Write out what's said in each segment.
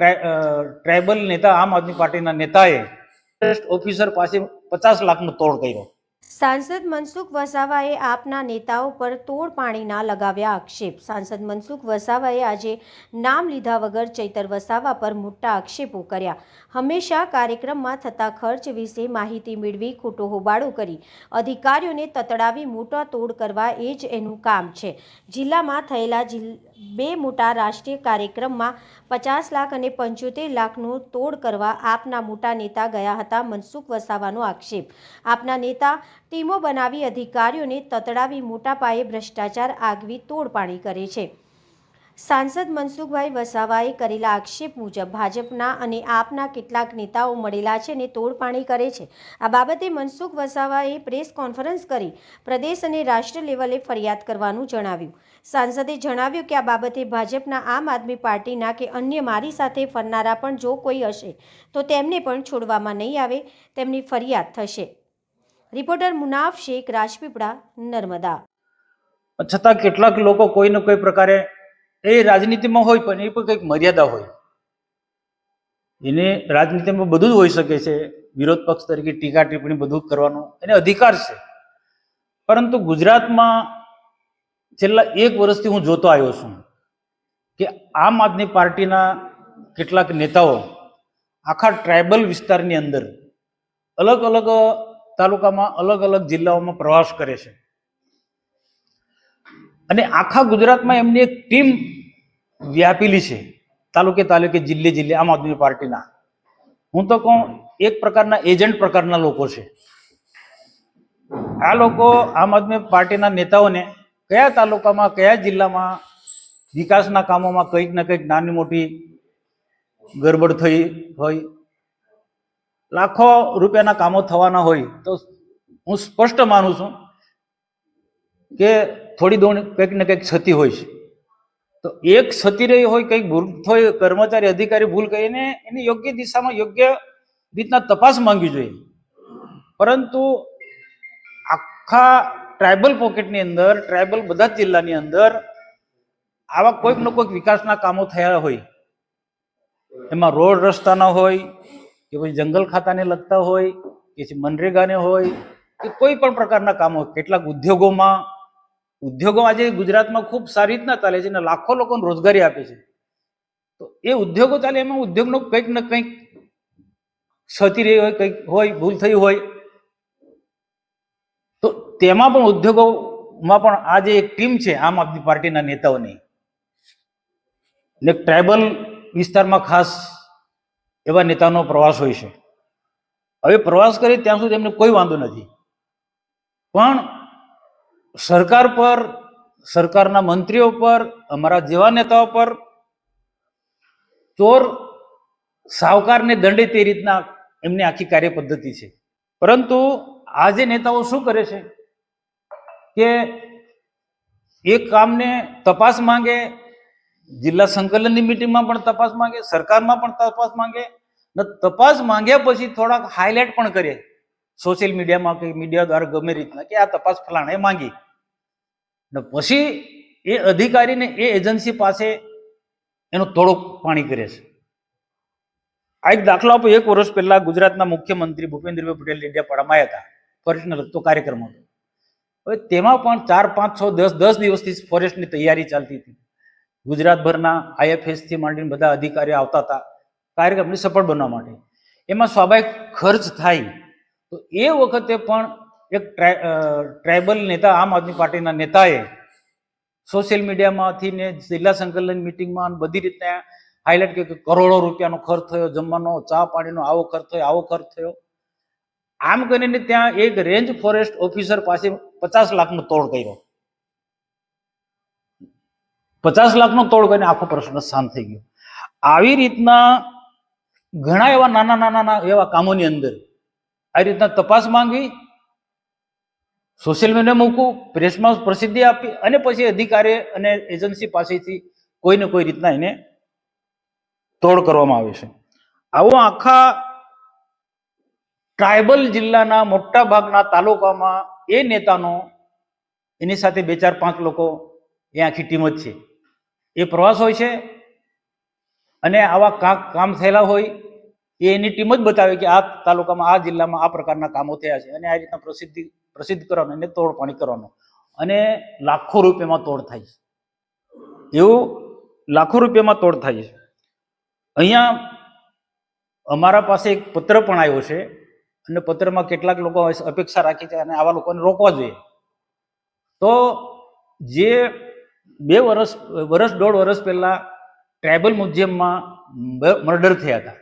Tribal નેતા આમ આદમી પાર્ટીના નેતાએ ઓફિસર પાસે પચાસ લાખનો તોડ કર્યો. સાંસદ મનસુખ વસાવાએ આપના નેતાઓ પર તોડ પાણીના લગાવ્યા આક્ષેપ. સાંસદ મનસુખ વસાવાએ આજે નામ લીધા વગર ચૈતર વસાવા પર મોટા આક્ષેપો કર્યા. હંમેશા કાર્યક્રમમાં થતા ખર્ચ વિશે માહિતી મેળવી ખોટો હોબાળો કરી. અધિકારીઓને તતડાવી મોટા તોડ કરવા એ જ એનું કામ છે. જિલ્લામાં થયેલા બે મોટા રાષ્ટ્રીય કાર્યક્રમમાં પચાસ લાખ અને પંચોતેર લાખનો તોડ કરવા આપના મોટા નેતા ગયા હતા મનસુખ વસાવાનો આક્ષેપ. આપના નેતા ટીમો બનાવી અધિકારીઓને તતડાવી મોટા પાયે ભ્રષ્ટાચાર આગવી તોડપાણી કરે છે. સાંસદ મનસુખભાઈ વસાવાએ કરેલા આક્ષેપ મુજબ ભાજપના અને આપના કેટલાક નેતાઓ મળેલા છે ને તોડપાણી કરે છે. આ બાબતે મનસુખ વસાવાએ પ્રેસ કોન્ફરન્સ કરી પ્રદેશ અને રાષ્ટ્ર લેવલે ફરિયાદ કરવાનું જણાવ્યું. સાંસદે જણાવ્યું કે આ બાબતે ભાજપના આમ આદમી પાર્ટીના કે અન્ય મારી સાથે ફરનારા પણ જો કોઈ હશે, તો તેમને પણ છોડવામાં નહીં આવે, તેમની ફરિયાદ થશે. રિપોર્ટર મુનાફ શેખ રાજપીપળા, નર્મદા. છતાં કેટલાક લોકો કોઈ ને કોઈ પ્રકારે એ રાજનીતિમાં હોય પણ એ પણ કંઈક મર્યાદા હોય. એને રાજનીતિમાં બધું જ હોઈ શકે છે. વિરોધ પક્ષ તરીકે ટીકા ટિપ્પણી બધું કરવાનું એને અધિકાર છે. પરંતુ ગુજરાતમાં છેલ્લા એક વર્ષથી હું જોતો આવ્યો છું કે આમ આદમી પાર્ટીના કેટલાક નેતાઓ આખા ટ્રાયબલ વિસ્તારની અંદર અલગ અલગ તાલુકામાં અલગ અલગ જિલ્લાઓમાં પ્રવાસ કરે છે. અને આખા ગુજરાતમાં એમની એક ટીમ વ્યાપેલી છે. તાલુકે તાલુકે, જિલ્લે જિલ્લે, આમ આદમી પાર્ટીના. હું તો કહું, એક પ્રકારના એજન્ટ પ્રકારના લોકો છે. આ લોકો આમ આદમી પાર્ટીના નેતાઓને કયા તાલુકામાં, કયા જિલ્લામાં વિકાસના કામોમાં કંઈક ને કંઈક નાની મોટી ગરબડ થઈ હોય લાખો રૂપિયાના કામો થવાના હોય તો હું સ્પષ્ટ માનું છું કે થોડી દોડ કંઈક ને કંઈક ક્ષતિ હોય છે. તો એક ક્ષતિ રહી હોય, કંઈક ભૂલ હોય, કર્મચારી, અધિકારી ભૂલ કરીને એને યોગ્ય દિશામાં યોગ્ય રીતના તપાસ માંગવી જોઈએ. પરંતુ આખા ટ્રાયબલ પોકેટની અંદર ટ્રાયબલ બધા જ જિલ્લાની અંદર આવા કોઈક ને કોઈક વિકાસના કામો થયા હોય. એમાં રોડ રસ્તાના હોય કે પછી જંગલ ખાતાને લગતા હોય, કે મનરેગાને હોય, કે કોઈ પણ પ્રકારના કામો કેટલાક ઉદ્યોગોમાં, ઉદ્યોગો આજે ગુજરાતમાં ખૂબ સારી રીતના ચાલે છે અને લાખો લોકોને રોજગારી આપે છે. તો એ ઉદ્યોગો ચાલે, એમાં ઉદ્યોગનો કંઈક ને કંઈક ક્ષતિ રહી હોય, કંઈક હોય, ભૂલ થઈ હોય. તો તેમાં પણ ઉદ્યોગોમાં પણ આ જે એક ટીમ છે, આમ આદમી પાર્ટીના નેતાઓની ને ટ્રાઈબલ વિસ્તારમાં ખાસ એવા નેતાનો પ્રવાસ હોય છે. હવે પ્રવાસ કરે ત્યાં સુધી એમને કોઈ વાંધો નથી. પણ સરકાર પર, સરકારના મંત્રીઓ પર, અમારા જેવા નેતાઓ પર ચોર સાવકારને દંડે તે રીતના એમની આખી કાર્ય પદ્ધતિ છે. પરંતુ આજે નેતાઓ શું કરે છે? કે એક કામને તપાસ માંગે જિલ્લા સંકલનની મિટિંગમાં પણ તપાસ માંગે, સરકારમાં પણ તપાસ માંગે ને તપાસ માંગ્યા પછી થોડાક હાઇલાઇટ પણ કરે સોશિયલ મીડિયામાં કે મીડિયા દ્વારા ગમે રીતના કે આ તપાસ ફલાણે માંગી. ને પછી એ અધિકારીને એ એજન્સી પાસે એનો તોડો પાણી કરે છે. આ એક દાખલો આપો, એક વર્ષ પહેલા ગુજરાતના મુખ્યમંત્રી ભૂપેન્દ્રભાઈ પટેલ ઇન્ડિયાપાડામાં આવ્યા હતા ફોરેસ્ટને લગતો કાર્યક્રમ હતો. હવે તેમાં પણ ચાર, પાંચ, છ, દસ દસ દિવસથી ફોરેસ્ટની તૈયારી ચાલતી હતી. ગુજરાતભરના આઈએફએસથી માંડીને બધા અધિકારીઓ આવતા હતા. કાર્યક્રમને સફળ બનવા માટે. એમાં સ્વાભાવિક ખર્ચ થાય. તો એ વખતે પણ એક ટ્રાયબલ નેતા, આમ આદમી પાર્ટીના નેતાએ સોશિયલ મીડિયામાંથી ને જિલ્લા સંકલન મિટિંગમાં બધી રીતના હાઇલાઇટ કર્યું કે કરોડો રૂપિયાનો ખર્ચ થયો, જમવાનો, ચા પાણીનો આવો ખર્ચ થયો, આવો ખર્ચ થયો. આમ કરીને ત્યાં એક રેન્જ ફોરેસ્ટ ઓફિસર પાસે પચાસ લાખનો તોડ કર્યો. પચાસ લાખનો તોડ કરીને આખો પ્રશ્ન શાંત થઈ ગયો. આવી રીતના ઘણા એવા નાના નાના એવા કામોની અંદર આ રીતના તપાસ માંગવી સોશિયલ મીડિયા મૂકવું પ્રેસમાં પ્રસિદ્ધિ આપી અને પછી અધિકારી અને એજન્સી પાસેથી કોઈને કોઈ રીતના એને તોડ કરવામાં આવે છે. આવો આખા ટ્રાયબલ જિલ્લાના મોટા ભાગના તાલુકામાં એ નેતાનો એની સાથે બે ચાર પાંચ લોકો એ આખી ટીમ જ છે. એ પ્રવાસ હોય છે. અને આવા કામ થયેલા હોય, એ એની ટીમ જ બતાવે કે આ તાલુકામાં, આ જિલ્લામાં આ પ્રકારના કામો થયા છે. અને આ રીતના પ્રસિદ્ધિ, પ્રસિદ્ધ કરવાનું, એને તોડપાણી કરવાનું. અને લાખો રૂપિયામાં તોડ થાય છે. એવું લાખો રૂપિયામાં તોડ થાય છે. અહીંયા અમારા પાસે એક પત્ર પણ આવ્યો છે. અને પત્રમાં કેટલાક લોકો અપેક્ષા રાખી છે અને આવા લોકોને રોકવા જોઈએ. તો જે બે વર્ષ વર્ષ દોઢ વર્ષ પહેલાં ટ્રાઇબલ મ્યુઝિયમમાં મર્ડર થયા હતા.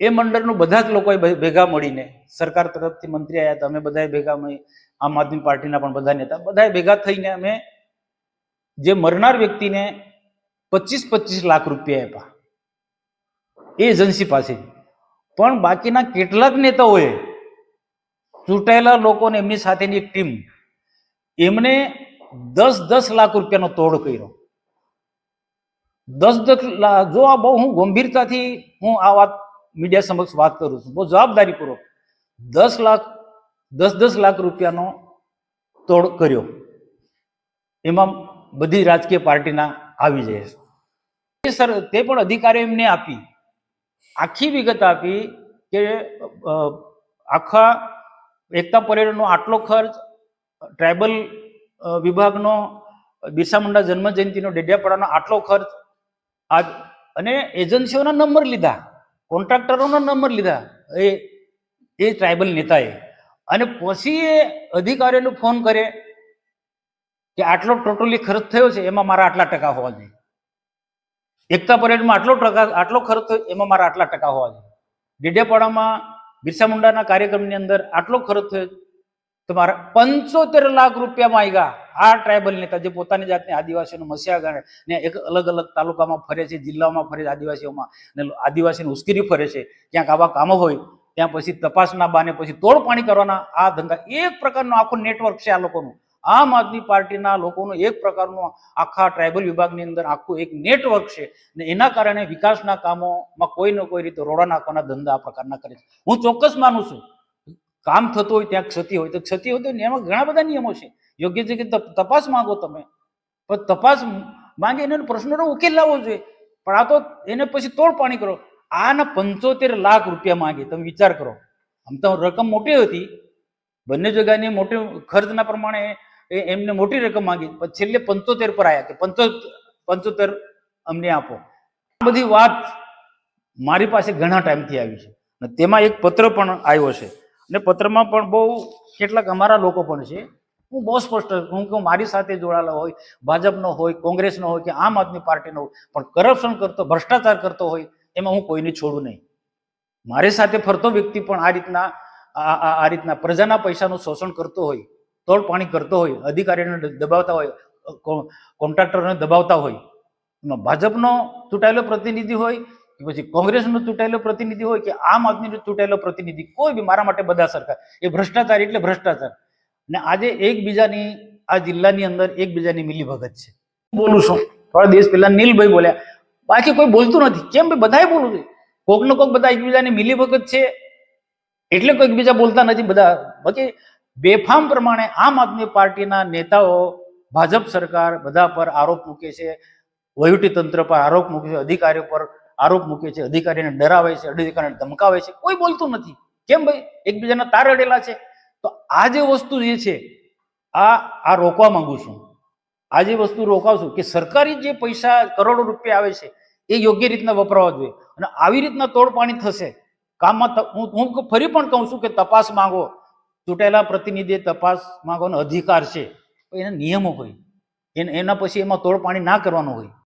એ મંડળનું બધા જ લોકોએ ભેગા મળીને, સરકાર તરફથી મંત્રી આવ્યા હતા, અમે બધાએ ભેગા મળી, આમ આદમી પાર્ટીના પણ બધા નેતા બધાએ ભેગા થઈને અમે જે મરનાર વ્યક્તિને પચીસ પચીસ લાખ રૂપિયા આપ્યા. એ એજન્સી પાસે પણ બાકીના કેટલાક નેતાઓએ ચૂંટાયેલા લોકોને એમની સાથેની ટીમ, એમને દસ દસ લાખ રૂપિયાનો તોડ કર્યો. દસ દસ જો આ બહુ હું ગંભીરતાથી હું આ વાત મીડિયા સમક્ષ વાત કરું છું. બહુ જવાબદારીપૂર્વક દસ લાખ, દસ દસ લાખ રૂપિયાનો તોડ કર્યો. એમાં બધી રાજકીય પાર્ટીના આવી જાય છે. સર, તે પણ અધિકારીઓ એમને આપી. આખી વિગત આપી કે આખા એકતા પરેડનો આટલો ખર્ચ, ટ્રાઇબલ વિભાગનો બિરસા મુંડા જન્મ જયંતિનો ડેડિયાપાડાનો આટલો ખર્ચ, આજ અને એજન્સીઓના નંબર લીધા, કોન્ટ્રાક્ટરોના નંબર લીધા, એ એ ટ્રાઇબલ નેતાએ. અને પછી એ અધિકારીઓને ફોન કરે કે આટલો ટોટલી ખર્ચ થયો છે, એમાં મારા આટલા ટકા હોવા જોઈએ. એકતા પરેડમાં આટલો ટકા, આટલો ખર્ચ થયો, એમાં મારા આટલા ટકા હોવા જોઈએ. ડેડિયાપાડામાં બિરસા મુંડાના કાર્યક્રમની અંદર આટલો ખર્ચ થયો તો મારા પંચોતેર લાખ રૂપિયા માંગ્યા આ ટ્રાઇબલ નેતા જે પોતાની જાતને આદિવાસીનો મસ્યા ગણે ને એક અલગ અલગ તાલુકામાં ફરે છે જિલ્લામાં ફરે છે, આદિવાસીઓમાં. ને આદિવાસીને ઉશ્કેરી ફરે છે. ક્યાંક આવા કામો હોય, ત્યાં પછી તપાસના બાને પછી તોડ પાણી કરવાના આ ધંધા એક પ્રકારનો આખો નેટવર્ક છે આ લોકોનું. આમ આદમી પાર્ટીના લોકોનું એક પ્રકારનું આખા ટ્રાઇબલ વિભાગની અંદર આખું એક નેટવર્ક છે. ને એના કારણે વિકાસના કામોમાં કોઈ ને કોઈ રીતે રોડા નાખવાના ધંધા આ પ્રકારના કરે છે. હું ચોક્કસ માનું છું કામ થતું હોય ત્યાં ક્ષતિ હોય તો ક્ષતિ હોય તો એમાં ઘણા બધા નિયમો છે. યોગ્ય કે તપાસ માંગો તમે. પણ તપાસ માંગે એને પ્રશ્નનો ઉકેલ લાવવો જોઈએ. પણ આ તો એને પછી તોડ પાણી કરો. આના પંચોતેર લાખ રૂપિયા માંગે. તમે વિચાર કરો. આમ તો રકમ મોટી હતી. બંને જગ્યાની મોટી ખર્ચના પ્રમાણે એમને મોટી રકમ માંગી. પણ છેલ્લે પંચોતેર પર આવ્યા કે પંચો, પંચોતેર અમને આપો. આ બધી વાત મારી પાસે ઘણા ટાઈમથી આવી છે. અને તેમાં એક પત્ર પણ આવ્યો છે. અને પત્રમાં પણ બહુ કેટલાક અમારા લોકો પણ છે. હું બહુ સ્પષ્ટ, હું કહું, મારી સાથે જોડાયેલા હોય, ભાજપનો હોય, કોંગ્રેસનો હોય કે આમ આદમી પાર્ટીનો હોય, પણ કરપ્શન કરતો, ભ્રષ્ટાચાર કરતો હોય, એમાં હું કોઈને છોડું નહીં. મારી સાથે ફરતો વ્યક્તિ પણ આ રીતના આ રીતના પ્રજાના પૈસાનું શોષણ કરતો હોય તોડપાણી કરતો હોય, અધિકારીઓને દબાવતા હોય કોન્ટ્રાક્ટરોને દબાવતા હોય, એમાં ભાજપનો ચૂંટાયેલો પ્રતિનિધિ હોય કે પછી કોંગ્રેસનો ચૂંટાયેલો પ્રતિનિધિ હોય કે આમ આદમીનો ચૂંટાયેલો પ્રતિનિધિ, કોઈ બી મારા માટે બધા સરકાર. એ ભ્રષ્ટાચાર એટલે ભ્રષ્ટાચાર. ને આજે એકબીજાની, આ જિલ્લાની અંદર એકબીજાની મિલીભગત છે. બોલું છું. થોડા દિવસ પહેલા નીલભાઈ બોલ્યા. બાકી કોઈ બોલતું નથી. કેમ ભાઈ? બધાએ બોલવું જોઈએ. કોક ને કોક બધા એકબીજાની મિલીભગત છે. એટલે કોઈ એકબીજા બોલતા નથી બધા. બાકી બેફામ પ્રમાણે આમ આદમી પાર્ટીના નેતાઓ, ભાજપ સરકાર બધા પર આરોપ મૂકે છે. વહીવટી તંત્ર પર આરોપ મૂકે છે. અધિકારીઓ પર આરોપ મૂકે છે, અધિકારીને ડરાવે છે, અધિકારીને ધમકાવે છે, કોઈ બોલતું નથી. કેમ ભાઈ? એકબીજાના તાર અડેલા છે. તો આ જે વસ્તુ જે છે, આ આ રોકવા માંગુ છું. આ જે વસ્તુ રોકાવશું કે સરકારી જે પૈસા કરોડો રૂપિયા આવે છે, એ યોગ્ય રીતના વપરાવા જોઈએ. અને આવી રીતના તોડપાણી થશે. કામમાં હું હું ફરી પણ કહું છું કે તપાસ માંગો. ચૂંટાયેલા પ્રતિનિધિએ તપાસ માંગવાનો અધિકાર છે. એના નિયમો હોય. એના પછી એમાં તોડપાણી ના કરવાનું હોય.